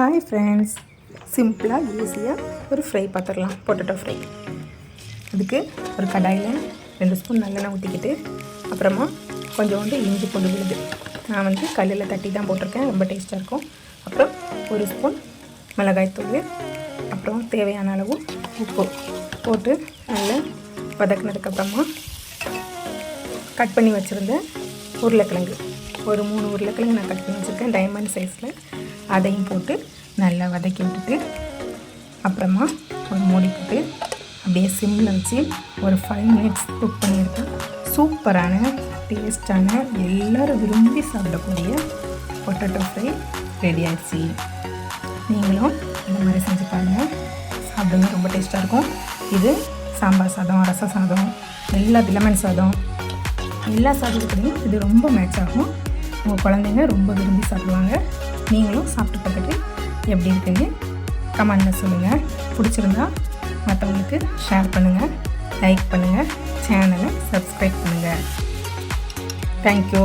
Hi friends சிம்பிளாக ஈஸியாக ஒரு ஃப்ரை பார்த்துடலாம். பொட்டேட்டோ ஃப்ரை அதுக்கு ஒரு கடாயில் ரெண்டு ஸ்பூன் நல்லெண்ணெய் ஊற்றிக்கிட்டு அப்புறமா கொஞ்சோண்டு இஞ்சி பூண்டு விழுது. நான் வந்து கல்லில் தட்டி தான் போட்டிருக்கேன். ரொம்ப டேஸ்ட்டாக இருக்கும். அப்புறம் ஒரு ஸ்பூன் மிளகாய்த்தூள் அப்புறம் தேவையான அளவு உப்பு போட்டு நல்லா வதக்குனதுக்கப்புறமா கட் பண்ணி வச்சுருந்த உருளைக்கிழங்கு. ஒரு மூணு உருளைக்கிழங்கு நான் கட் பண்ணி வச்சுருக்கேன். டைமண்ட் சைஸில் அதையும் போட்டு நல்லா வதக்கி விட்டுட்டு அப்புறமா ஒரு மூடி போட்டு அப்படியே சிம்மில் வச்சு ஒரு ஃபைவ் மினிட்ஸ் குக் பண்ணியிருக்கேன். சூப்பரான டேஸ்டான எல்லோரும் விரும்பி சாப்பிடக்கூடிய பொட்டேட்டோ ஃப்ரை ரெடி ஆயிடுச்சு. நீங்களும் இந்த மாதிரி செஞ்சு பாருங்கள் சாப்பிடுங்க ரொம்ப டேஸ்ட்டாக இருக்கும். இது சாம்பார் சாதம் ரச சாதம் எல்லா லெமன் சாதம் எல்லா சாதத்துலையும் இது ரொம்ப மேட்ச் ஆகும். உங்கள் குழந்தைங்க ரொம்ப விரும்பி சாப்பிடுவாங்க. நீங்களும் சாப்பிட்டு பார்த்துட்டு எப்படி இருக்குங்க கமெண்டில் சொல்லுங்கள் பிடிச்சிருந்தா மற்றவங்களுக்கு ஷேர் பண்ணுங்கள் லைக் பண்ணுங்கள் சேனலை சப்ஸ்கிரைப் பண்ணுங்கள் தேங்க்யூ